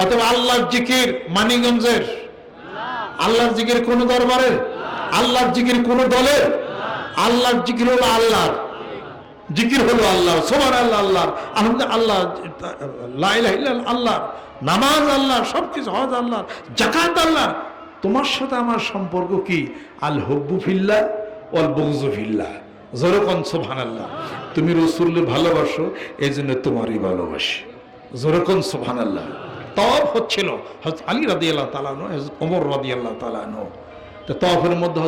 অথবা আল্লাহর জিকির মানিগঞ্জের আল্লাহর জিকির কোন দরবারের? আল্লাহর জিকির কোন দলের? আল্লাহর জিকির হলো আল্লাহর। জিকির হলো আল্লাহ সোমান আল্লাহ আল্লাহ আলহামদুলিল্লাহ আল্লাহ আল্লাহ নামাজ আল্লাহ সব কিছু হজ আল্লাহ জাকাত আল্লাহ তোমার সাথে আমার সম্পর্ক কি? আল হব্বু ফিল্লা অল বগজু ফিল্লা জোরকন আল্লাহ তুমি রসুল্লে ভালোবাসো এই জন্য তোমারই ভালোবাসি। জোরকন সোভান আল্লাহ তব হচ্ছিল আলী রাদি আল্লাহ তালানো ওমর রাদি আল্লাহ তালানো তো তফের মধ্যে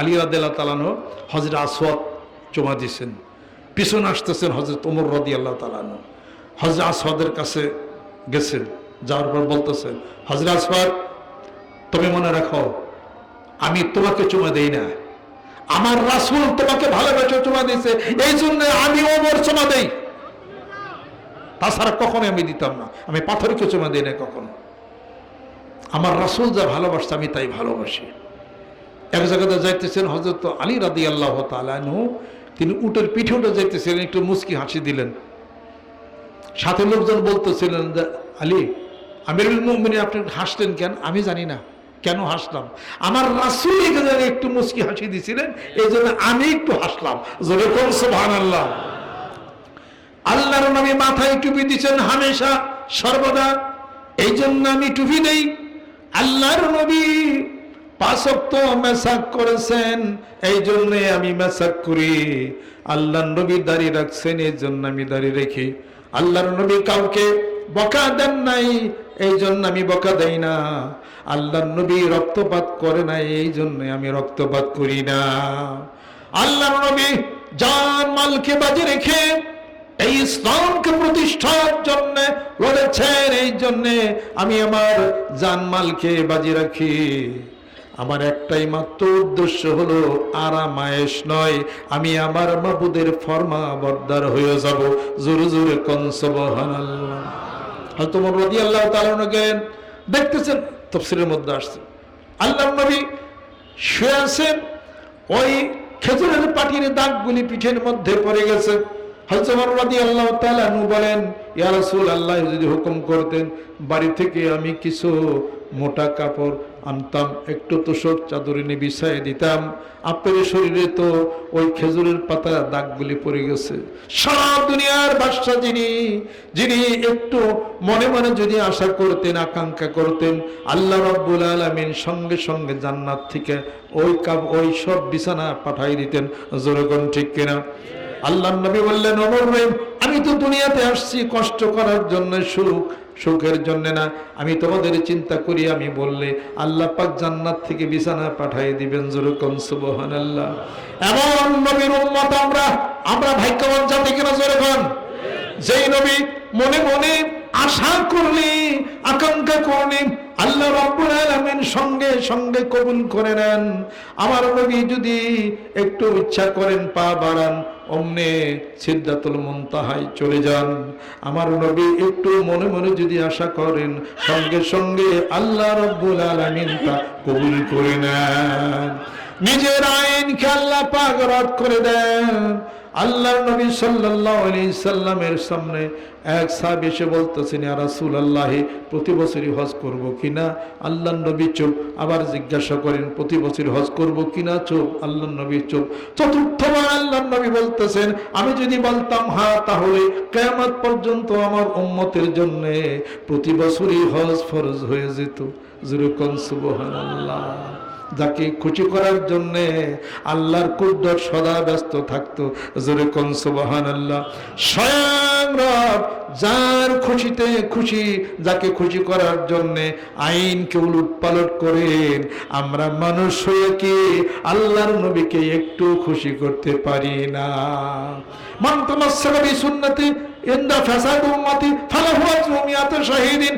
আলী রাদি আল্লাহ তালানো হজরত আসওয়াদ চমা দিয়েছেন পিছনে আসতেছেন হজরত ওমর রদি আল্লাহ তালানো হজরত আসওয়াদের কাছে গেছেন, যাওয়ার পর বলতেছেন হজরত আসওয়াদ, তুমি মনে রাখো, আমি তোমাকে চুমা দেই না। আমার রাসুল তোমাকে ভালোবেসে চুমা দিয়েছে। এই জন্য আমি ওমর চুমা দেই। তাছাড়া কখনো আমি দিতাম না। আমি পাথরকে চুমা দিই না কখনো। আমার রাসুল যা ভালোবাসছে আমি তাই ভালোবাসি। এক জায়গাতে যাইতেছেন হজরত আলী রাদি আল্লাহ তালানহু তিনি উটের পিঠে উঠে যাইতেছিলেন, একটু মুস্কি হাসি দিলেন। সাথে লোকজন বলতেছিলেন আলী, আমিরুল মুমিনী আপনি হাসলেন কেন? আমি জানি না। কেন হাসলাম? আমার রাসুল একটু মুস্কি হাসি দিছিলেন এই জন্য আমি একটু হাসলাম। জোরে কোন সুবহান আল্লাহ আল্লাহর নবী মাথায় টুপি দিচ্ছেন হামেশা, সর্বদা। এই জন্য আমি টুপি দেই। আল্লাহর নবী পাঁচক্ত মেসাক করেছেন এই জন্যে আমি মেসাক করি। আল্লাহর নবী দাড়ি রাখছেন এই জন্য আমি দাড়ি রেখি। আল্লাহর নবী কাউকে বকা দেন নাই এই জন্য আমি বকা দেই না। আল্লাহর নবী রক্তপাত করে নাই এই জন্য আমি রক্তপাত করি না। আল্লাহর নবী জান মালকে বাজে রেখে এই ইসলামকে প্রতিষ্ঠার জন্য লড়েছেন, এই জন্য আমি আমার জানমালকে বাজি রাখি। আমার একটাই মাত্র উদ্দেশ্য হলো আরামায়েশ নয়, আমি আমার মাবুদের ফরমা বদ্দার হয়ে যাব। জোরে জোরে কনসবহান হয়তো রদি আল্লাহ তালন দেখতেছেন, তফসিলের মধ্যে আসছে। আল্লাহ নবী শুয়ে আছেন, ওই খেজুরের পাটির দাগগুলি পিঠের মধ্যে পড়ে গেছে। আপনার শরীরে তো ওই খেজুরের পাতা দাগগুলি পড়ে গেছে। সারা দুনিয়ার বাদশা যিনি যিনি একটু মনে মনে যদি আশা করতেন, আকাঙ্ক্ষা করতেন, আল্লাহ রব্বুল আলমিন সঙ্গে সঙ্গে জান্নাত থেকে ওই কাপ, ওই সব বিছানা পাঠাই দিতেন। জোরগণ ঠিক কিনা? আল্লাহ নবী বললেন অমর রহিম আমি তো দুনিয়াতে আসছি, কষ্ট করার জন্য সুখ, সুখের জন্য না। আমি তোমাদের চিন্তা করি, আমি বললে আল্লাহ পাক জান্নাত থেকে বিছানা পাঠিয়ে দিবেন যেরকম সুবহানাল্লাহ। এমন নবীর উম্মত আমরা আমরা ভাগ্যবান জাতি কিনা যেরকম যেই নবী মনে মনে আশা করলে, আকাঙ্ক্ষা করলে আল্লাহ রব্বুল আলামিন সঙ্গে সঙ্গে কবুল করে নেন। আমার নবী যদি একটু ইচ্ছা করেন, পা বাড়ান অমনে সিদ্ধাতুল তাহাই চলে যান। আমার নবী একটু মনে মনে যদি আশা করেন, সঙ্গে সঙ্গে আল্লাহ রব্বুল আলমিন তা কবুল করে নেন। নিজের আইন খেলা পাক রদ করে দেন। আল্লাহ নবী সাল্লাল্লাহু আলাইহি সাল্লামের সামনে এক সাহাব এসে বলতেছেন, ইয়া রাসূলুল্লাহ, প্রতি বছরই হজ করব কিনা? আল্লাহ নবী চুপ। আবার জিজ্ঞাসা করেন, প্রতি বছর হজ করব কিনা? চোখ আল্লাহ নবী চোখ চতুর্থবার আল্লাহ নবী বলতেছেন, আমি যদি বলতাম হ্যাঁ তাহলে কিয়ামত পর্যন্ত আমার উম্মতের জন্য প্রতি বছরই হজ ফরজ হয়ে যেত। যেরকম সুবহানাল্লাহ। যাকে খুশি করার জন্য আল্লাহর কুদ্দর সদা ব্যস্ত থাকতো। জোরে কোন সুবহান আল্লাহ স্বয়ং রব যার খুশিতে খুশি, যাকে খুশি করার জন্য আইনকে উলুট পালট করেন। আমরা মানুষ হয়ে কি আল্লাহর নবীকে একটু খুশি করতে পারি না। মান তামাসসাকা বিসুন্নতি ইন্দা ফাসাদ উম্মতি শাহিদিন।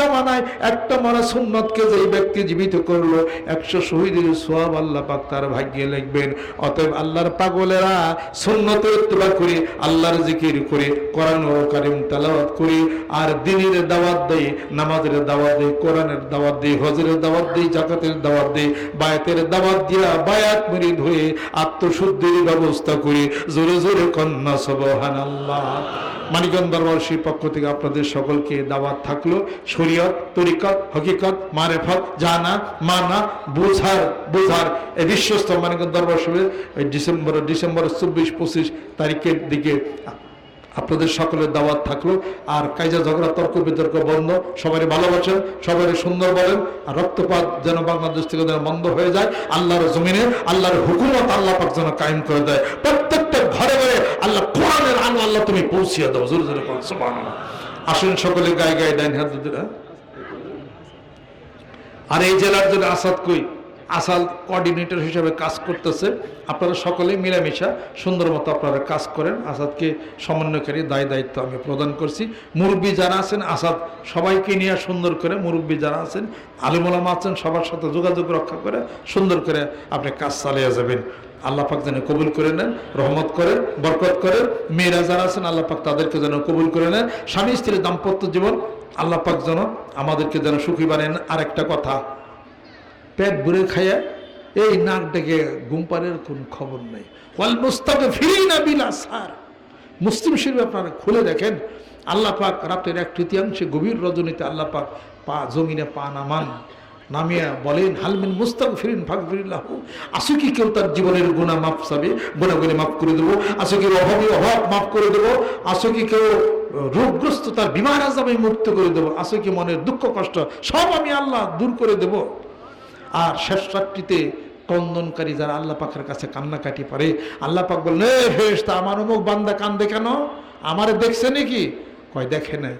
জামানায় একটা মারা সুন্নতকে যেই ব্যক্তি জীবিত করল, একশো শহীদের সোয়াব আল্লাহ পাক তার ভাগ্যে লিখবেন। অতএব আল্লাহর পাগলেরা সুন্নতের ইত্তেবা করে, আল্লাহর জিকির করে, কোরআন ও কারিম করি, আর দিনের দাওয়াত দেই নামাজের দাওয়াত দেই কোরআনের দাওয়াত দেই হজরের দাওয়াত দেই জাকাতের দাওয়াত দেই বায়াতের দাওয়াত দিয়া বায়াত মুরিদ হয়ে আত্মশুদ্ধির ব্যবস্থা করি, জোরে জোরে কন্যা সবহান আল্লাহ দরবারশীর পক্ষ থেকে আপনাদের সকলকে দাওয়াত থাকল। শরীয়ত, তরিকত, হকিকত, মারেফত, জানা, মানা এই বিশ্বস্ত এই ডিসেম্বর ডিসেম্বর চব্বিশ, পঁচিশ তারিখের দিকে আপনাদের সকলের দাওয়াত থাকল। আর কাইজা ঝগড়া, তর্ক বিতর্ক বন্ধ। সবাই ভালোবাসেন সবাই সুন্দর বলেন। আর রক্তপাত যেন বাংলাদেশ থেকে যেন বন্ধ হয়ে যায়, আল্লাহর জমিনে, আল্লাহর হুকুমত আল্লাহ পাক যেন কায়েম করে দেয়। প্রত্যেকটা ঘরে ঘরে আল্লাহ কোরআনের আলো আল্লাহ তুমি পৌঁছিয়ে দাও, জোরে জোরে সুবহানাল্লাহ। আসুন সকলে গায়ে গায়ে ডাইন হাত হ্যাঁ? আর এই জেলার জন্য আসাদ কই? আসাল কোঅর্ডিনেটর হিসেবে কাজ করতেছে। আপনারা সকলেই মিলামিশা সুন্দর মতো আপনারা কাজ করেন। আসাদকে সমন্বয়কারী দায় দায়িত্ব আমি প্রদান করছি। মুরব্বী যারা আছেন, আসাদ সবাইকে নিয়ে সুন্দর করে মুরব্বী যারা আছেন, আলিমুলামা আছেন, সবার সাথে যোগাযোগ রক্ষা করে সুন্দর করে আপনি কাজ চালিয়ে যাবেন। আল্লাহ পাক যেন কবুল করে নেন, রহমত করেন, বরকত করেন। মেয়েরা যারা আছেন, আল্লাহ পাক তাদেরকে যেন কবুল করে নেন। স্বামী স্ত্রীর দাম্পত্য জীবন, আল্লাহ পাক যেন আমাদেরকে যেন সুখী বানেন আরেকটা কথা, পেট ভরে খাইয়া এই নাক ডেকে গুমপারের কোন খবর নেই। ওয়াল মুস্তাকে ফিরেই না বিলা সার। মুসলিম শরীফ আপনারা খুলে দেখেন, আল্লাহ পাক রাতের এক তৃতীয়াংশে গভীর রজনীতে আল্লাহ পাক পা জমিনে পা নামান। নামিয়া বলেন হালমিন মুস্তাক ফিরিন ফাঁক ফিরিল্লাহ আসু কি কেউ তার জীবনের গুণা মাফ চাবে? গুণা গুণে মাফ করে দেবো। আসু কি অভাবী অভাব মাফ করে দেবো? আসু কি কেউ রোগগ্রস্ত তার বিমার আজাবে মুক্ত করে দেবো? আসু কি মনের দুঃখ কষ্ট সব আমি আল্লাহ দূর করে দেবো? আর শেষ রাত্রিতে কন্দনকারী যারা আল্লাহ পাকের কাছে কান্নাকাটি পারে আল্লাহ পাক বললেন "এ ফেরেশতা, আমার অমুক বান্দা কান্দে কেন? আমারে দেখছে নাকি? কয়, দেখে নাই।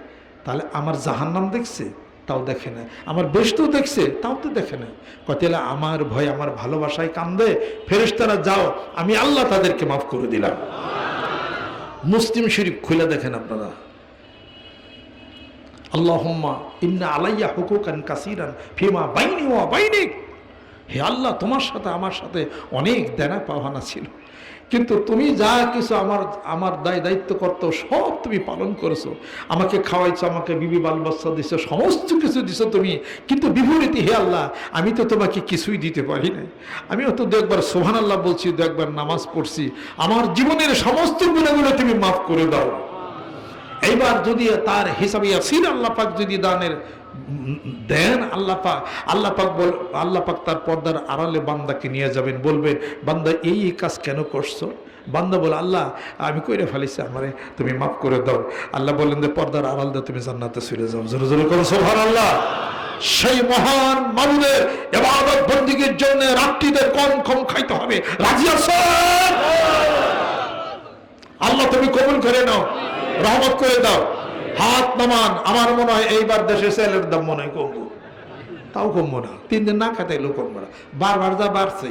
তাহলে আমার জাহান্নাম দেখছে? তাও দেখে নাই আমার বেশতেও দেখছে, তাও তো দেখে নাই কয় তাহলে আমার ভয়, আমার ভালোবাসায় কান্দে, ফেরেশতারা যাও, আমি আল্লাহ তাদেরকে মাফ করে দিলাম। মুসলিম শরীফ খুলে দেখেন আপনারা। আল্লাহুম্মা ইন্না আলাইয়া হুকুকান কাসিরান ফিমা বাইনি ওয়া বাইনিক। হে আল্লাহ, তোমার সাথে, আমার সাথে অনেক দেনা পাওয়ানা ছিল। কিন্তু তুমি যা কিছু আমার আমার দায়, দায়িত্ব করত, সব তুমি পালন করেছ। আমাকে খাওয়াইছো, আমাকে বিবি বাল বাচ্চা দিছো, সমস্ত কিছু দিছো তুমি। কিন্তু বিপরীতে হে আল্লাহ, আমি তো তোমাকে কিছুই দিতে পারি নাই। আমিও তো দু একবার সোহান আল্লাহ বলছি, দু একবার নামাজ পড়ছি। আমার জীবনের সমস্ত গুণাগুলো তুমি মাফ করে দাও। এইবার যদি তার হিসাবে ইয়াসির আল্লাহ পাক যদি দানের দেন আল্লাহ পাক আল্লাহ পাক বল, আল্লাহ পাক তার পর্দার আড়ালে বান্দাকে নিয়ে যাবেন বলবেন বান্দা এই কাজ কেন করছ? বান্দা বলে, আল্লাহ, আমি কইরে ফেলেছি আমারে, তুমি মাফ করে দাও। আল্লাহ বললেন যে পর্দার আড়াল দিয়ে তুমি জান্নাতে চলে যাও। জোরে জোরে করো সোহান আল্লাহ সেই মহান মানুষের এবাদত বন্দিগির জন্য রাত্রিতে কম কম খাইতে হবে। রাজি আছেন আল্লাহ তুমি কবুল করে নাও, রহমত করে দাও। হাত নামান, আমার মনে হয় এইবার দেশে সেলের দাম মনে হয় কমবো। তাও কমবো না। তিন দিন না খাতে এলো কমবো না। বারবার যা বাড়ছে,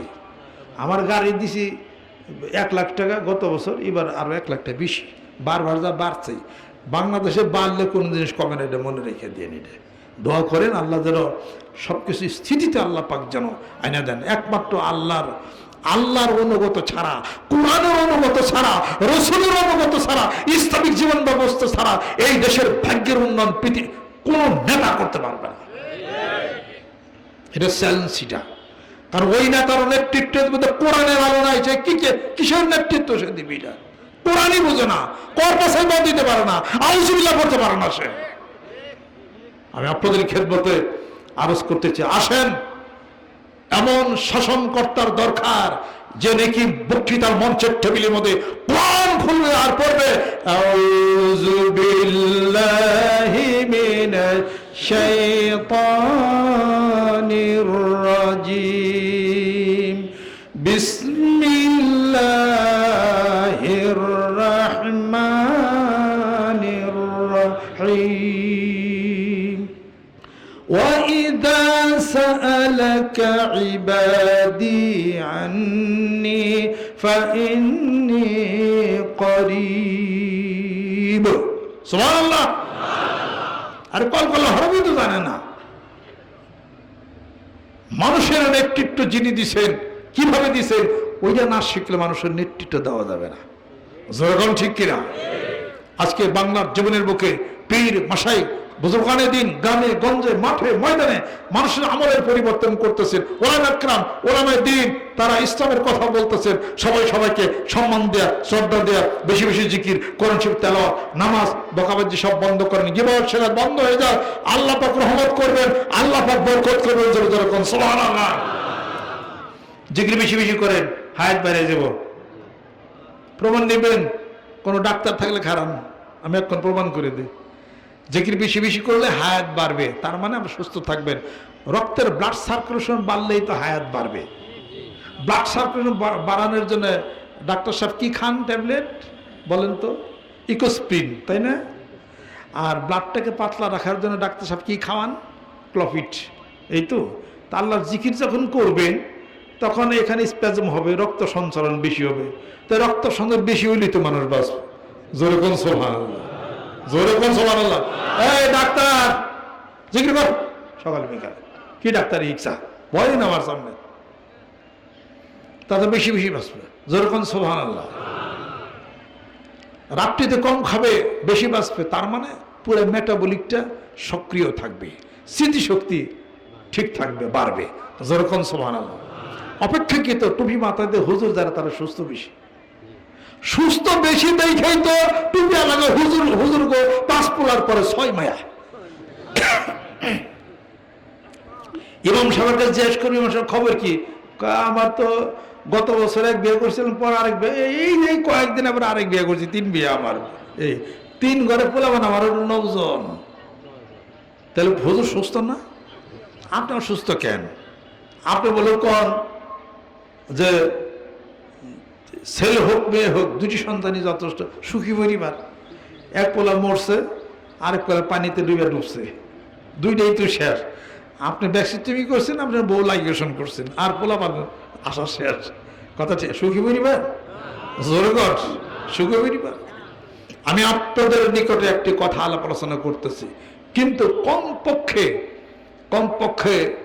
আমার গাড়ি দিছি এক লাখ টাকা গত বছর, এবার আরও এক লাখ টাকা বেশি। বারবার যা বাড়ছে, বাংলাদেশে বাড়লে কোনো জিনিস কমে না এটা মনে রেখে দিয়ে নিতে দোয়া করেন আল্লাহ যেন সবকিছু স্থিতিতে আল্লাহ পাক যেন আইনা দেন। একমাত্র আল্লাহর আল্লাহর অনুগত ছাড়া, কোরআনের অনুগত ছাড়া, রসুলের অনুগত ছাড়া, ইসলামিক জীবন ব্যবস্থা ছাড়া এই দেশের ভাগ্যের উন্নয়ন পৃথিবী কোন নেতা করতে পারবে না। এটা চ্যালেঞ্জ এটা। কারণ ওই নেতার নেতৃত্বের মধ্যে কোরআনের আলো নাই সে কি কে- কিসের নেতৃত্ব সে দিবি এটা? কোরআনই বুঝে না। কর্পাসাই বাদ দিতে পারে না। আউজুবিল্লাহ করতে পারে না সে। আমি আপনাদের খেদমতে আরজ করতে চাই। আসেন। এমন শাসনকর্তার দরকার যে নাকি বক্তৃতার মঞ্চের টেবিলের মধ্যে প্রাণ খুলবে আর পড়বে। আউযু سألك عبادي عني فإني قريب سبحان الله আর কল কল হরবই তো জানে না মানুষের নেতৃত্ব যিনি দিছেন কিভাবে দিছেন ওইটা না শিখলে মানুষের নেতৃত্ব দেওয়া যাবে না যেরকম ঠিক কিনা আজকে বাংলার জীবনের বুকে পীর মাসাই বুজুর্গানে দিন, গ্রামে, গঞ্জে, মাঠে, ময়দানে মানুষের আমলের পরিবর্তন করতেছেন। ওলাম একরাম ওলামে দিন, তারা ইসলামের কথা বলতেছেন। সবাই সবাইকে সম্মান দেয়া, শ্রদ্ধা দেয়া, বেশি বেশি জিকির, কোরআন শিব তেলাওয়াত, নামাজ, বকাবাজি সব বন্ধ করেন। গিবাদ সেরাত বন্ধ হয়ে যায়। আল্লাহ পাক রহমত করবেন, আল্লাহ পাক বরকত করবেন কোন সুবহানাল্লাহ। জিকির বেশি বেশি করেন, হায়াত বাইরে যাব প্রমাণ নেবেন কোনো ডাক্তার থাকলে খারাপ আমি এখন প্রমাণ করে দিই। জিকির বেশি বেশি করলে হায়াত বাড়বে। তার মানে আপনি সুস্থ থাকবেন। রক্তের ব্লাড সার্কুলেশন বাড়লেই তো হায়াত বাড়বে। ব্লাড সার্কুলেশন বাড়ানোর জন্য ডাক্তার সাহেব কি খান ট্যাবলেট? বলেন তো ইকোস্প্রিন তাই না? আর ব্লাডটাকে পাতলা রাখার জন্য ডাক্তার সাহেব কি খাওয়ান? ক্লফিট এই তো? তা আল্লাহর জিকির যখন করবেন, তখন এখানে স্প্যাজম হবে, রক্ত সঞ্চালন বেশি হবে। তো রক্ত সঞ্চালন বেশি হইলেই তো মানুষ জোরে কোন সোহান জোরে কোন সোহান আল্লাহ এই ডাক্তার কর। সকাল বিকাল। কি ডাক্তার ইচ্ছা? ভয় না আমার সামনে। তাতে বেশি বেশি বাঁচবে জোরে কোন সোহান আল্লাহ রাত্রিতে কম খাবে বেশি বাঁচবে তার মানে পুরো মেটাবলিকটা সক্রিয় থাকবে। স্মৃতিশক্তি ঠিক থাকবে বাড়বে। যেরকম সমান আল্লাহ অপেক্ষাকৃত টুপি মাথাতে হুজুর যারা তারা সুস্থ বেশি। সুস্থ বেশি দেখেই তো টুপি লাগে হুজুর হুজুর গো পাঁচ পোলার পরে ছয় মায়া। ইমাম সাহেবের কাছে জিজ্ঞেস করি ইমাম সাহেব, খবর কি? আমার তো গত বছর এক বিয়ে করছিলাম, পর আরেক বিয়ে, এই- এই কয়েকদিন আবার আরেক বিয়ে করছি, তিন বিয়ে আমার। এই, তিন ঘরে পোলাবান আমার নজন। তাহলে হুজুর সুস্থ না? আপনার সুস্থ কেন? আপনি বলে কন যে ছেলে হোক, মেয়ে হোক, দুটি সন্তানই যথেষ্ট, সুখী পরিবার এক পোলা মরছে, আরেক পোলা পানিতে ডুবে ডুবছে। দুইটাই তো শেষ। আপনি ব্যাকসিটমি করছেন, আপনার বউ লাইগেশন করছেন, আর পোলা পাবেন আসা শেষ। কথা সুখী পরিবার জোরে কর। সুখী পরিবার আমি আপনাদের নিকটে একটি কথা আলাপ আলোচনা করতেছি। কিন্তু কমপক্ষে কমপক্ষে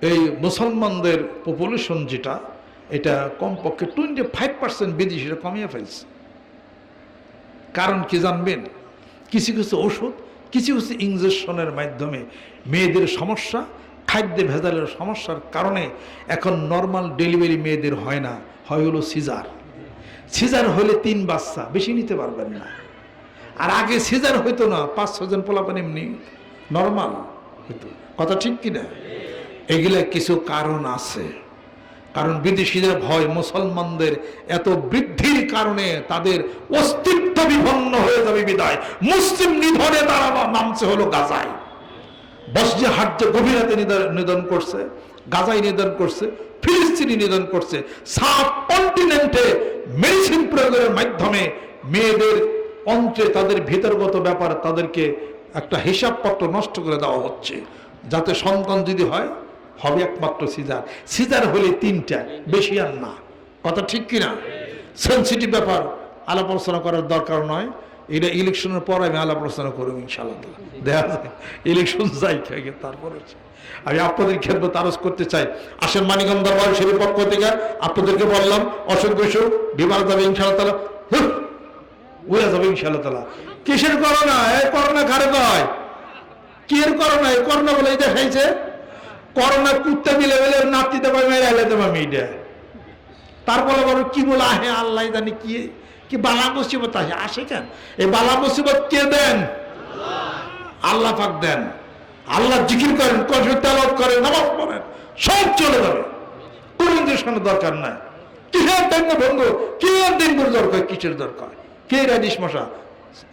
এই মুসলমানদের পপুলেশন যেটা এটা কমপক্ষে টোয়েন্টি ফাইভ পার্সেন্ট বিদেশিরা কমিয়ে ফেলছে। কারণ কি জানবেন? কিছু কিছু ওষুধ, কিছু কিছু ইঞ্জেকশনের মাধ্যমে মেয়েদের সমস্যা, খাদ্যে ভেজালের সমস্যার কারণে এখন নর্মাল ডেলিভারি মেয়েদের হয় না, হয় হলো সিজার। সিজার হলে তিন বাচ্চা, বেশি নিতে পারবেন না। আর আগে সিজার হইতো না, পাঁচ ছজন পোলাপান এমনি নর্মাল হইতো। কথা ঠিক কিনা? এগুলা কিছু কারণ আছে। কারণ বিদেশিদের ভয় মুসলমানদের এত বৃদ্ধির কারণে তাদের অস্তিত্ব বিভন্ন হয়ে যাবে বিদায়। মুসলিম নিধনে তারা নামছে হলো গাজায়। বসজে হাট্যে গভীরাতে নিধন- করছে গাজাই নিধন করছে, ফিলিস্তিনি নিধন করছে। সাব কন্টিনেন্টে মেডিসিন প্রয়োগের মাধ্যমে মেয়েদের অন্ত্রে তাদের ভিতরগত ব্যাপার তাদেরকে একটা হিসাবপত্র নষ্ট করে দেওয়া হচ্ছে। যাতে সন্তান যদি হয় হবে একমাত্র সিজার। সিজার হলে তিনটা, বেশি আর না। কথা ঠিক কিনা? সেন্সিটিভ ব্যাপার, আলাপ আলোচনা করার দরকার নয়। এটা ইলেকশনের পর আমি আলাপ আলোচনা করব ইনশাল্লাহ দেখা যায় ইলেকশন যাই খেয়ে তারপরে আমি আপনাদের ক্ষেত্রে তারস করতে চাই। আসেন পক্ষ থেকে আপনাদেরকে বললাম অসুখ বিসুখ বিমার যাবে ইনশাল্লাহ উড়ে যাবে ইনশাল্লাহ কিসের করোনা? এই করোনা কারে কয়? কি এর করোনা? এই করোনা বলে এটা খাইছে করোনা কুত্তে মিলে মিলে নাতি দেবা মেরে এলে দেবা মিডিয়া তারপরে বলো কি বলে, আহে আল্লাহ, জানি কি কি বালা মুসিবত আসে। আসে কেন? এই বালা মুসিবত কে দেন? আল্লাহ পাক দেন। আল্লাহ জিকির করেন কঠোর তেলত করেন, নামাজ পড়েন, সব চলে যাবে। কোন ইঞ্জেকশনের দরকার নাই। কিসের ডেঙ্গ ভঙ্গ কি আর ডেঙ্গুর দরকার, কিসের দরকার? কে রাডিস মশা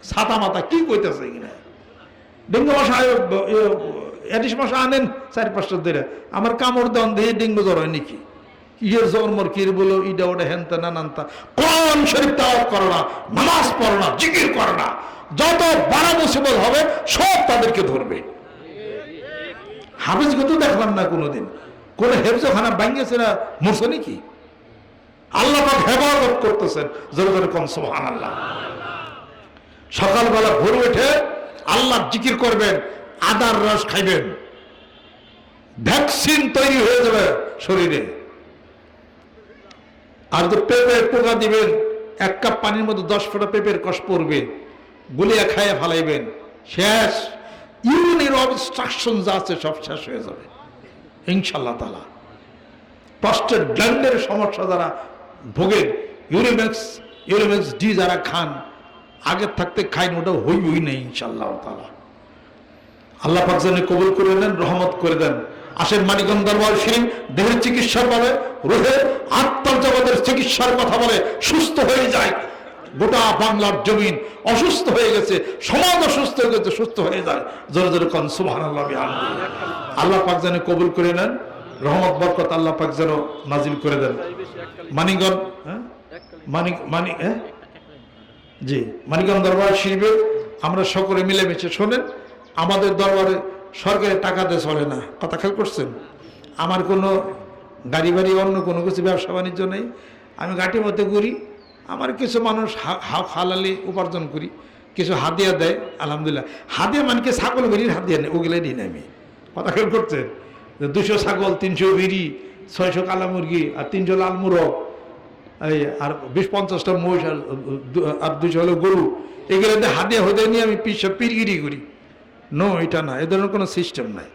ছাতা মাথা কি কইতেছে কিনা ডেঙ্গু মশা এডিস মশা আনেন চার পাঁচটা ধরে। আমার কামড় দেন দিয়ে ডেঙ্গু জ্বর হয় নাকি? ইয়ের জন্মর কি বলো ইটা ওটা হেনতা নানান্তা কোন শরীফ তাওয়াত করো না, নামাজ পড়ো না, জিকির করো না। যত বড় মুসিবত হবে, সব তাদেরকে ধরবে। হাফিজকে তো দেখলাম না কোনোদিন। কোন হেফজখানা ভাঙ্গেছে না, মরছে নাকি? আল্লাহ হেফাজত করতেছেন, জোরে জোরে কম সোহান আল্লাহ সকালবেলা ভোর উঠে আল্লাহ জিকির করবেন আদার রস খাইবেন। ভ্যাকসিন তৈরি হয়ে যাবে শরীরে। আর তো পেঁপে পোকা দিবেন, এক কাপ পানির মধ্যে দশ ফোঁটা পেঁপের কষ পড়বে, গুলিয়া খাইয়ে ফালাইবেন। শেষ। ইউনির অবস্ট্রাকশন যা আছে সব শেষ হয়ে যাবে। ইনশাল্লাহ তালা প্রস্টেট গ্ল্যান্ডের সমস্যা যারা ভোগেন ইউরিমেক্স ইউরিমেক্স ডি যারা খান, আগের থাকতে খাইন ওটা হই হই নেই ইনশাল্লাহ তালা আল্লাহ পাক যেন কবুল করে নেন, রহমত করে দেন। আসেন মানিকগঞ্জ দরবার শরীফ দেহের চিকিৎসা বলে রোহের আত্মার জগতের চিকিৎসার কথা বলে সুস্থ হয়ে যায়। গোটা বাংলার জমিন অসুস্থ হয়ে গেছে, সমাজ অসুস্থ হয়ে গেছে, সুস্থ হয়ে যায়। জোরে জোরে কন সুবহান আল্লাহ পাক যেন কবুল করে নেন, রহমত, বরকত আল্লাহ পাক যেন নাজিল করে দেন। মানিকগঞ্জ হ্যাঁ? মানিক মানিক হ্যাঁ? জি, মানিকগঞ্জ দরবার শিল্পে আমরা সকলে মিলেমিশে শোনেন। আমাদের দরবারে সরকারের টাকা দিয়ে চলে না। কথা খেয়াল করছেন? আমার কোনো গাড়ি বাড়ি, অন্য কোনো কিছু, ব্যবসা বাণিজ্য নেই। আমি ঘাটির মধ্যে ঘুরি, আমার কিছু মানুষ হালালি উপার্জন করি, কিছু হাদিয়া দেয়, আলহামদুলিল্লাহ। হাদিয়া মানকে ছাগল বেরির হাদিয়া নেই, ওগুলো নিই না আমি। কথা খেয়াল করছেন? দুশো ছাগল, তিনশো বিড়ি, ছয়শো কালা মুরগি আর তিনশো লাল মুরগ, এই আর বিশ পঞ্চাশটা মহিষ আর দুশো হলো গরু, এগুলোতে হাদিয়া হতে নিয়ে আমি পিস, পিরগিরি করি। নো এটা না। এ ধরনের কোনো সিস্টেম নাই।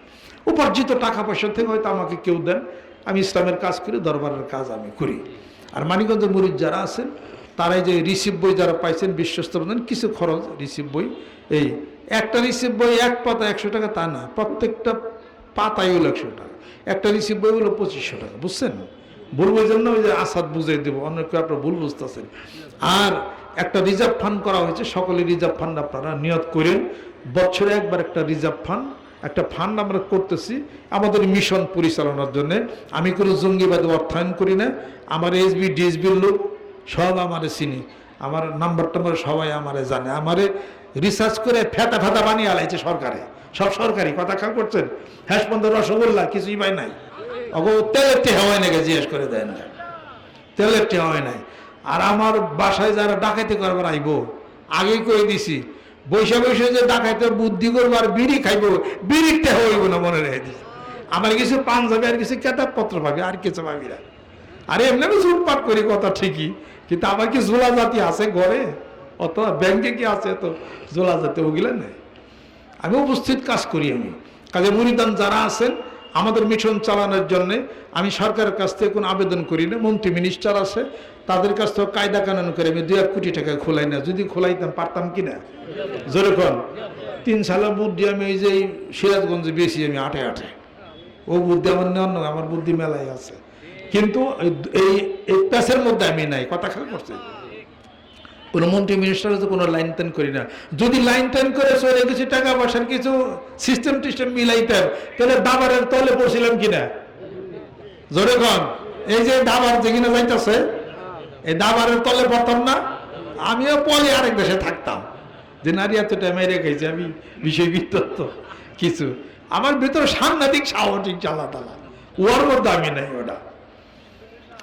উপার্জিত টাকা পয়সা থেকে হয়তো আমাকে কেউ দেন। আমি ইসলামের কাজ করি, দরবারের কাজ আমি করি। আর মানিকগঞ্জের মুরিদ যারা আছেন, তারাই যে রিসিভ বই যারা পাইছেন, বিশ্বস্ত বলেন, কিছু খরচ রিসিভ বই, এই একটা রিসিভ বই এক পাতা একশো টাকা, তা না। প্রত্যেকটা পাতাই হলো একশো টাকা। একটা রিসিভ বই হলো পঁচিশশো টাকা, বুঝছেন? বলব এই জন্য ওই যে আসাদ বুঝাই দেবো অন্য কেউ আপনার ভুল বুঝতেছেন। আর একটা রিজার্ভ ফান্ড করা হয়েছে সকলে রিজার্ভ ফান্ড আপনারা নিয়ত করেন। বছরে একবার একটা রিজার্ভ ফান্ড, একটা ফান্ড আমরা করতেছি আমাদের মিশন পরিচালনার জন্য। আমি কোনো জঙ্গিবাদী অর্থায়ন করি না। আমার এসবি ডিএসবির লোক সব আমারে চিনি। আমার নাম্বার টাম্বার সবাই আমারে জানে। আমারে রিসার্চ করে ফেতা ফেতা বানিয়ে আলাইছে সরকারে। সব সরকারি কথা খেয়াল করছেন। হ্যাসপন্দ রসগোল্লা কিছুই পাই নাই। অগো, তেলের টেহা হয় নাকি জিজ্ঞেস করে দেন না। তেলের টেহা হয় নাই। আর আমার বাসায় যারা ডাকাইতে করবার আইব, আগেই কই দিছি বৈশা বৈশা যে ডাকাইতে বুদ্ধি করব আর বিড়ি খাইব বিড়ির টেহা হইব না মনে রেখে দিছি। আমার কিছু পাঞ্জাবি আর কিছু কেতাবপত্র পাবি, আর কিছু পাবি না। আরে এমনি আমি চুটপাট করি কথা ঠিকই, কিন্তু আমার কি জোলা জাতি আছে ঘরে? অত ব্যাংকে কি আছে তো জোলা জাতি ওগুলো নেই। আমি উপস্থিত কাজ করি আমি। কাজে মুরিদান যারা আছেন, আমাদের মিশন চালানোর জন্য আমি সরকারের কাছ থেকে কোনো আবেদন করি না, মন্ত্রী মিনিস্টার আছে তাদের কাছ থেকে কায়দা কানুন করে আমি দুই এক কোটি টাকা খোলাই না। যদি খোলাইতাম, পারতাম কি না? যেরকম তিন সালের বুদ্ধি আমি এই যে সিরাজগঞ্জে বেশি আমি আটে আটে। ও বুদ্ধি আমার নেওয়ার নয়, আমার বুদ্ধি মেলায় আছে। কিন্তু এই- এই প্যাসের মধ্যে আমি নাই, কথা খেয়াল করছি কোনো মন্ত্রী মিনিস্টার তো কোনো লাইন টাইন করি না। যদি লাইন টাইন করে চলে কিছু টাকা পয়সার কিছু সিস্টেম টিস্টেম মিলাইতাম, তাহলে দাবারের তলে পড়ছিলাম কিনা জোরে কন। এই যে দাবার যেখানে যাইতেছে এই দাবারের তলে পড়তাম না। আমিও পলে আরেক দেশে থাকতাম। যে নারী এতটা মেরে গেছে আমি বিষয় বিতত্ত কিছু। আমার ভিতরে সাংঘাতিক, সাহসিক জ্বালা তালা ওর মধ্যে আমি নাই ওটা।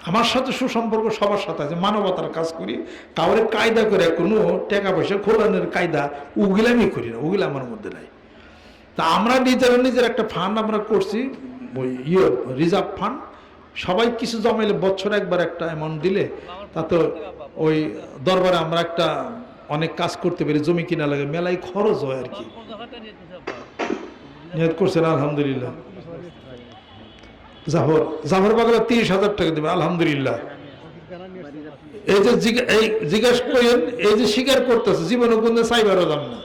আমার সাথে সুসম্পর্ক সবার সাথে আছে, মানবতার কাজ করি। কাউরে কায়দা করে কোনো টাকা পয়সা, খোলানোর কায়দা উগিলে আমি করি না উগিলে আমার মধ্যে নাই। তা আমরা নিজেরা নিজের একটা ফান্ড আমরা করছি, ওই ইয়ে রিজার্ভ ফান্ড সবাই কিছু জমাইলে বছর একবার একটা অ্যামাউন্ট দিলে তা তো ওই দরবারে আমরা একটা অনেক কাজ করতে পারি, জমি কিনা লাগে, মেলায় খরচ হয় আর কি। করছেন, আলহামদুলিল্লাহ। জাফর জাফর বাগলা তিরিশ হাজার টাকা দেবে, আলহামদুলিল্লাহ। এই যে এই জিজ্ঞেস করেন, এই যে স্বীকার করতেছে জীবনে কোনো সাইবারও দাম না।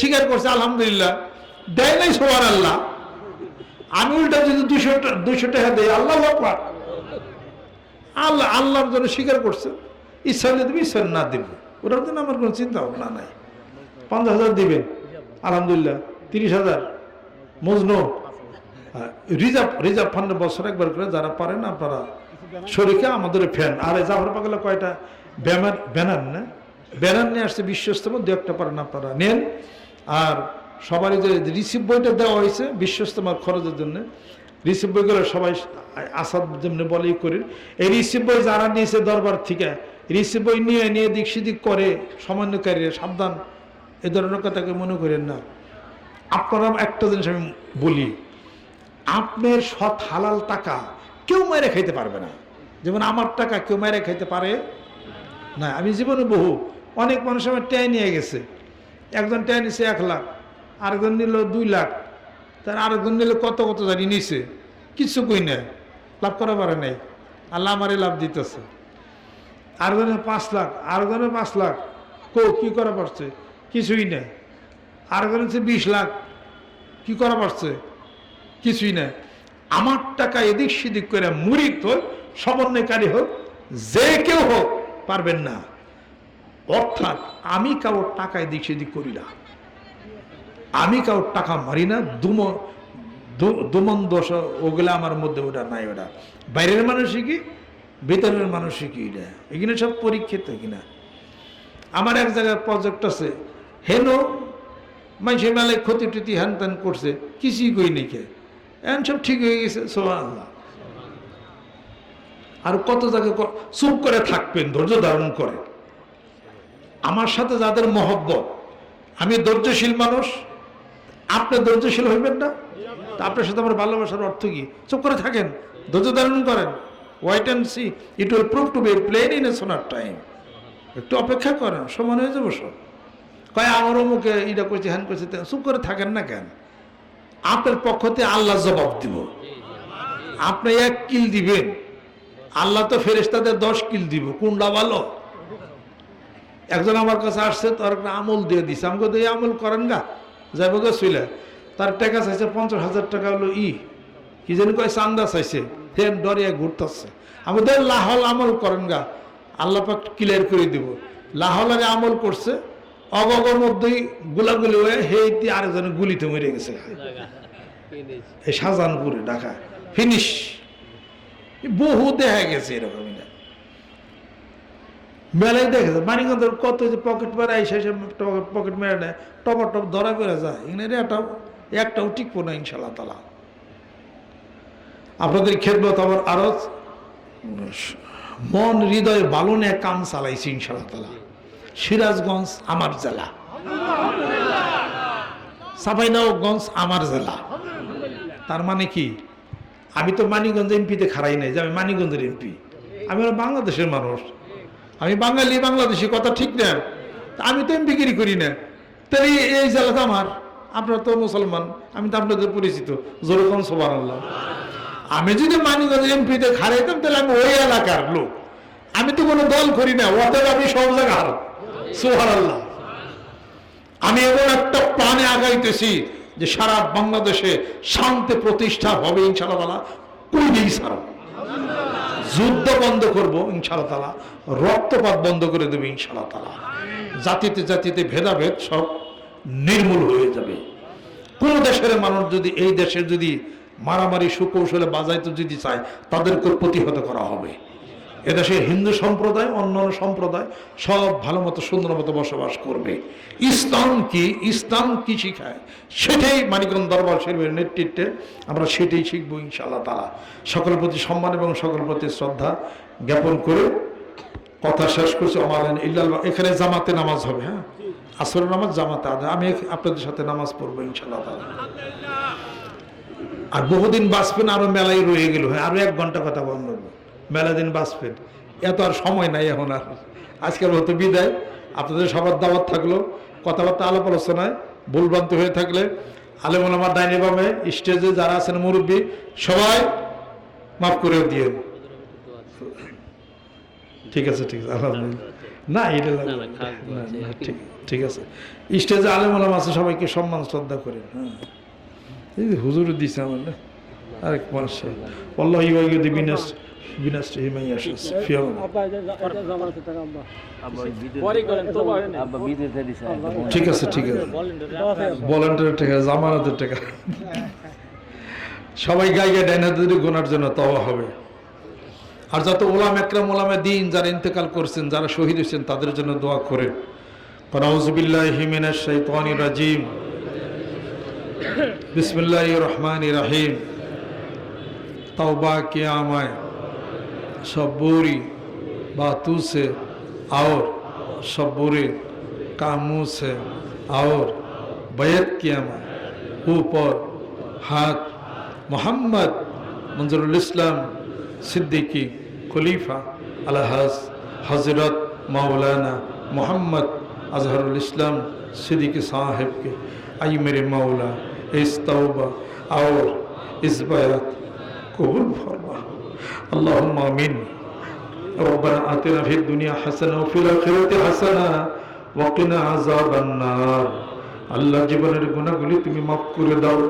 স্বীকার করছে, আলহামদুলিল্লাহ। দেয় নাই সোয়ার আল্লাহ। আমি উল্টা যদি দুশো দুশো টাকা দেয়, আল্লাহ আল্লাহ, আল্লাহর জন্য স্বীকার করছে। ইচ্ছা হলে দেবে না দেবে। ওটার জন্য আমার কোনো চিন্তা ভাবনা নাই। পঞ্চাশ হাজার দিবেন। আলহামদুলিল্লাহ, তিরিশ হাজার। মজনু। রিজার্ভ রিজার্ভ ফান্ডে বছর একবার করে যারা পারেন আপনারা শরীরকে আমাদের ফ্যান। আর এই জাফর পাগলে কয়টা? ব্যানার ব্যানার না? ব্যানার নিয়ে আসছে বিশ্বস্তম দু একটা পারেন আপনারা। নেন। আর সবারই যে রিসিভ বইটা দেওয়া হয়েছে বিশ্বস্তমার খরচের জন্য রিসিভ বইগুলো সবাই আসাদ যেমনি বলেই করি। এই রিসিভ বই যারা নিয়েছে দরবার থেকে রিসিভ বই নিয়ে নিয়ে দিক সিদিক করে সমন্বয়কারী সাবধান, এ ধরনের কথাকে মনে করেন না। আপনারা একটা জিনিস আমি বলি, আপনার সৎ হালাল টাকা কেউ মেরে খাইতে পারবে না। যেমন আমার টাকা কেউ মেরে খাইতে পারে না। আমি জীবনে বহু, অনেক মানুষ আমার ট্যায় নিয়ে গেছে। একজন ট্যায় নিছে এক লাখ। আরেকজন নিল দুই লাখ। তার আরেকজন নিলে কত কত জানি নিছে। কিছু কই না লাভ করা পারে নাই। আল্লাহ আমারে লাভ দিতেছে। আরেকজনের পাঁচ লাখ। আরেকজনের পাঁচ লাখ। কো, কি করা পারছে? কিছুই না আরেকজন হচ্ছে বিশ লাখ। কি করা পারছে? কিছুই না আমার টাকা এদিক সেদিক করে মুড়িদ হোক সমন্বয়কারী হোক, যে কেউ হোক, পারবেন না। অর্থাৎ আমি কারোর টাকা এদিক সেদিক করি না। আমি কারোর টাকা মারি না, দুম দুমন দোষ ওগুলো আমার মধ্যে ওটা নাই ওটা। বাইরের মানুষই কি? ভেতরের মানুষই কি এটা? এখানে সব পরীক্ষিত কিনা? আমার এক জায়গায় প্রজেক্ট আছে। হেন মানুষে মেলায় ক্ষতি টতি হ্যান ত্যান করছে, কিছুই কই নাকি এখন সব ঠিক হয়ে গেছে সোহান আর কত জায়গায় চুপ করে থাকবেন, ধৈর্য ধারণ করে। আমার সাথে যাদের মহব্বত, আমি ধৈর্যশীল মানুষ আপনি ধৈর্যশীল হইবেন না? তা আপনার সাথে আমার ভালোবাসার অর্থ কি? চুপ করে থাকেন, ধৈর্য ধারণ করেন। Wait and see it will prove to be plain in a sooner time একটু অপেক্ষা করেন, সমান হয়ে যাব সব। কয়, আমার মুখে এটা করছে হ্যান করছে চুপ করে থাকেন না কেন? আপনার পক্ষতে আল্লাহ জবাব দিব। আপনি এক কিল দিবেন। আল্লাহ তো ফেরেস্তাদের দশ কিল দিব। কোনটা ভালো? একজন আমার কাছে আসছে একটা আমল দিয়ে দিছে। আমাকে তো আমল করেন গা। যাইব গা শুইলে তার টাকা চাইছে পঞ্চাশ হাজার টাকা হলো ই। কি জানি কয় চান্দা চাইছে। ফের ডরিয়া ঘুরতেছে। আমাদের লাহল আমল করেন গা। আল্লাহ পাক ক্লিয়ার করে দিব। লাহলারে আমল করছে। অগগর মধ্যেই গুলাগুলি হয়ে হেইতে আরেকজনে গুলিতে মরে গেছে। এই শাহজাহানপুরে ঢাকা ফিনিশ বহু দেখা গেছে এরকম মেলায় দেখেছে মানিকগঞ্জের কত যে পকেট মারা এসে পকেট মেরে নেয় টপর টপ ধরা করে যায়। এখানে একটাও একটাও টিকবো না ইনশাল্লাহ তালা আপনাদের খেদমত আমার আরও মন, হৃদয় বালনে কাম চালাইছি ইনশাল্লাহ তালা সিরাজগঞ্জ আমার জেলা। সাফাইনগঞ্জ আমার জেলা। তার মানে কি? আমি তো মানিকগঞ্জ এমপিতে খারাই নাই যে আমি মানিকগঞ্জের এমপি। আমি বাংলাদেশের মানুষ। আমি বাঙালি, বাংলাদেশি, কথা ঠিক না। আমি তো বিক্রি করি না। তাহলে এই- জেলা তো আমার। আপনারা তো মুসলমান, আমি তো আপনাদের পরিচিত। যেরকম সোবার আল্লাহ আমি যদি মানিকগঞ্জ এমপিতে খারাইতাম তাহলে আমি ওই এলাকার লোক। আমি তো কোনো দল করি না অতএব আমি সব জায়গার। সোহার আল্লাহ আমি এমন একটা প্রাণে আগাইতেছি যে সারা বাংলাদেশে শান্তি প্রতিষ্ঠা হবে, ইনশাআল্লাহ কই নেই সারা। যুদ্ধ বন্ধ করব ইনশাআল্লাহ তালা রক্তপাত বন্ধ করে দেবে ইনশাআল্লাহ তালা জাতিতে জাতিতে ভেদাভেদ সব নির্মূল হয়ে যাবে। কোন দেশের মানুষ যদি এই দেশের যদি মারামারি সুকৌশলে বাজাইতে যদি চায় তাদেরকে প্রতিহত করা হবে। এদেশে হিন্দু সম্প্রদায়, অন্যান্য সম্প্রদায় সব ভালো মতো, সুন্দর মতো বসবাস করবে। ইসলাম কি? ইসলাম কি শিখায়? সেটাই মানিকগঞ্জ দরবার শরীফের নেতৃত্বে আমরা সেটাই শিখব ইনশাআল্লাহ তালা সকলের প্রতি সম্মান এবং সকলের প্রতি শ্রদ্ধা জ্ঞাপন করে কথা শেষ করছি। আমার ইল্লাল এখানে জামাতে নামাজ হবে হ্যাঁ? আসর নামাজ জামাতে আদায় আমি আপনাদের সাথে নামাজ পড়ব ইনশাআল্লাহ তালা আর বহুদিন বাঁচবেন, আরও মেলাই রয়ে গেল হ্যাঁ? আরও এক ঘণ্টা কথা বন্ধ করব মেলা দিন বাঁচবেন এত আর সময় নাই এখন আর। আজকের মতো বিদায়। আপনাদের সবার দাওয়াত থাকল। কথাবার্তা আলাপ আলোচনায় ভুলভ্রান্তি হয়ে থাকলে আমার ডাইনি বামে স্টেজে যারা আছেন মুরব্বী সবাই মাফ করে দিয়ে ঠিক আছে ঠিক আছে আলহামদুলিল্লাহ। না এটা ঠিক ঠিক আছে। স্টেজে আলেমুল আছে সবাইকে সম্মান শ্রদ্ধা করেন। হ্যাঁ। এই যে হুজুর দিছে আমার না। আরেক মানুষ আল্লাহ ইউদি بنفسه من يشاء ঠিক আছে ঠিক আছে। টাকা জামানতের টাকা। সবাই ডাইনাদের গোনার জন্য তওয়া হবে। আর যত ওলাম একরাম ওলামে দিন যারা ইন্তেকাল করছেন যারা শহীদ হয়েছেন তাদের জন্য দোয়া করেন। কনাউজবিল্লাহ হিমিনা শৈতানি রাজিম। বিসমিল্লাহ রহমান রাহিম। তওবা কে আমায় सब बुरी बातों से और सब बुरे कामों से और बैत किया मैं ऊपर हाथ मोहम्मद मंजरुल इस्लाम सिद्दीकी खलीफा अलहज हजरत मौलाना मोहम्मद अजहरुल इस्लाम सिद्दीकी साहिब के आई मेरे मौला इस तौबा और इस बयात कबूल फरमा اللهم آمين ربنا آتنا في الدنيا حسنة وفي الآخرة حسنة وقنا عذاب النار আল্লাহ জীবনের গুণাগুলি তুমি মাফ করে দাও।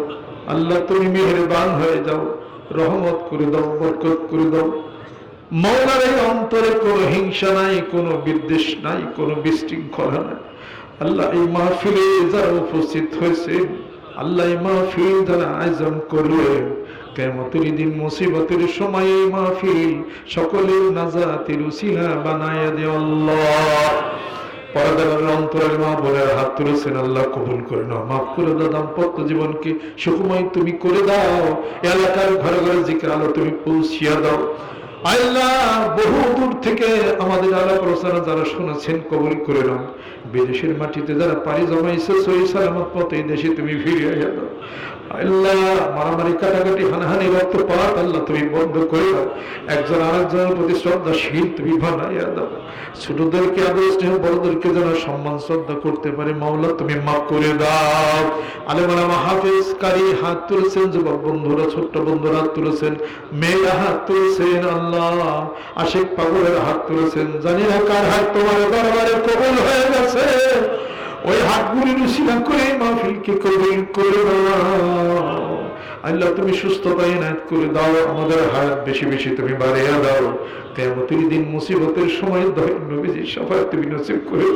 আল্লাহ তুমি মেহরবান হয়ে যাও। রহমত করে দাও, বরকত করে দাও। মৌলার অন্তরে কোনো হিংসা নাই, কোনো বিদ্বেষ নাই, কোনো বিশৃঙ্খলা নাই। আল্লাহ এই মাহফিলে যারা উপস্থিত হয়েছে, আল্লাহ এই মাহফিল যারা আয়োজন করলেন দিন মুসিবতের সময় মাহফিল সকলের নাজাতের উসিলা বানায় দে আল্লাহ। পরদার অন্তরের মা হাত তুলেছেন, আল্লাহ কবুল করে মাফ করে দাও দাম্পত্য জীবনকে। সুখময় তুমি করে দাও। এলাকার ঘরে ঘরে জিকের আলো তুমি পৌঁছিয়া দাও। আল্লাহ বহু দূর থেকে আমাদের আলাপ আলোচনা যারা শুনেছেন, কবুল করে নাও। বিদেশের মাটিতে যারা পাড়ি জমাইছে সই সালামত পথে দেশে তুমি ফিরে দাও আল্লাহ, মারামারি কাটাকাটি, হানাহানি আল্লাহ তুমি বন্ধ করে দাও। একজন আরেকজনের প্রতি শ্রদ্ধাশীল, তুমি দাও। ছোটদেরকে বড়দেরকে যেন সম্মান, শ্রদ্ধা করতে পারে। মাওলা, তুমি মাফ করে দাও। কারি হাত তুলেছেন, যুবক বন্ধুরা, ছোট্ট বন্ধুরা হাত তুলেছেন, মেয়েরা হাত তুলেছেন, আল্লাহ। আশেক পাগলের হাত তুলেছেন। জানি না কার হাত তোমার দরবারে কবুল হয়ে গেছে। ওই হাতগুলি রুশিলা করে মাহফিলকে কবুল করে আল্লাহ, তুমি সুস্থতা এনায়ত করে দাও। আমাদের হায়াত বেশি বেশি তুমি বাড়িয়ে দাও। কেমতের দিন মুসিবতের সময় নবীজির সবাই তুমি নসিব করে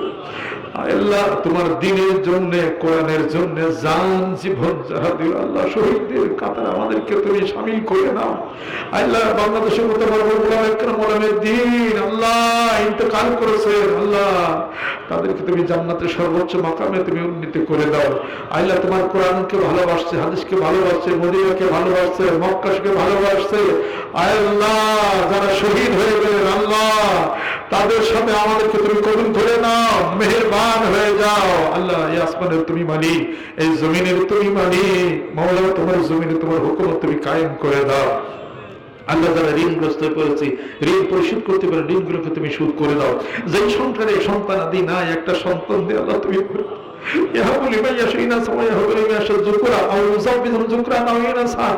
আল্লাহ, তোমার দিনের জন্য, কোরআনের জন্য জান, জীবন যারা দিল, আল্লাহ শহীদদের কাতার আমাদেরকে তুমি সামিল করে নাও। আল্লাহ, বাংলাদেশের মতো ওলামের দিন, আল্লাহ ইন্তকাল করেছেন, আল্লাহ তাদেরকে তুমি জান্নাতের সর্বোচ্চ মাকামে তুমি উন্নীত করে দাও। আল্লাহ, তোমার কোরআনকে ভালোবাসছে, হাদিসকে ভালোবাসছে, মদিনাকে ভালোবাসছে মক্কাশকে ভালোবাসছে। আল্লাহ, যারা শহীদ হয়ে গেলেন আল্লাহ তাদের সাথে আমাদেরকে তুমি কবুল করে নাও মেহেরবান হয়ে যাও আল্লাহ এই আসমানের তুমি মালিক এই জমিনের তুমি মালিক মৌলা তোমার জমিনে তোমার হুকুম তুমি কায়েম করে দাও আল্লাহ যারা ঋণগ্রস্ত হয়ে পড়েছে ঋণ পরিশোধ করতে পারে ঋণগুলোকে তুমি শোধ করে দাও যেই সংসারে সন্তান আদি নাই একটা সন্তান দিয়ে আল্লাহ তুমি করে দাও। يهب لمن يشاء إناثا ويهب لمن يشاء الذكورا أو يزوجهم ذكرانا وإناثا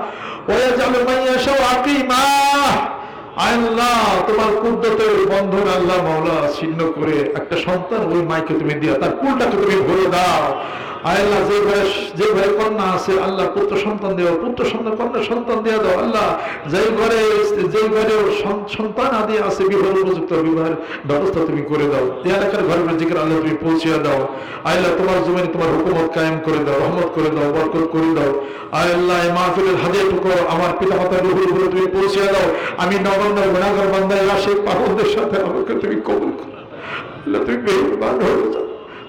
ويجعل من يشاء عقيما আল্লাহ, তোমার কুদ্রতের বন্ধন আল্লাহ মাওলা ছিন্ন করে একটা সন্তান ওই মাইকে তুমি দিয়া, তার কুলটাকে তুমি ভরে দাও। আল্লাহ, যে ঘরে যে ঘরে কন্যা আছে, আল্লাহ পুত্র সন্তান দেও। পুত্র সন্তান, কন্যা সন্তান দাও, আল্লাহ। যে ঘরে যে ঘরে সন্তান আদি আছে, বিবাহ উপযুক্ত বিবাহের ব্যবস্থা তুমি করে দাও। এলাকার ঘরে আল্লাহ তুমি পৌঁছে দাও। আল্লাহ, তোমার জমিনে তোমার হুকুমত কায়েম করে দাও, রহমত করে দাও, বরকত করে দাও। আল্লাহ মাহফিলের হাদিয়াটুকু আমার পিতা মাতার তুমি পৌঁছে দাও। আমি নগণ্য গুণাগর বান্দায় রাশে পাগলদের সাথে আমাকে তুমি কবুল করো। আল্লাহ, তুমি মেহরবান হয়ে যাও।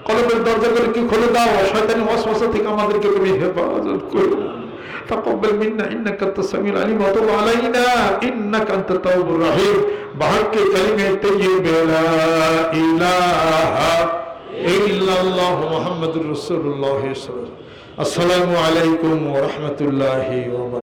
কলমের দরজাগুলো কি খুলে দাও শয়তানি ওয়াসওয়াসা থেকে আমাদেরকে তুমি হেফাজত করো تقبل منا انك انت السميع العليم وتب علينا انك انت التواب الرحيم بحق كلمه طيبه لا اله الا الله محمد رسول الله صلى الله عليه وسلم السلام عليكم ورحمه الله وبركاته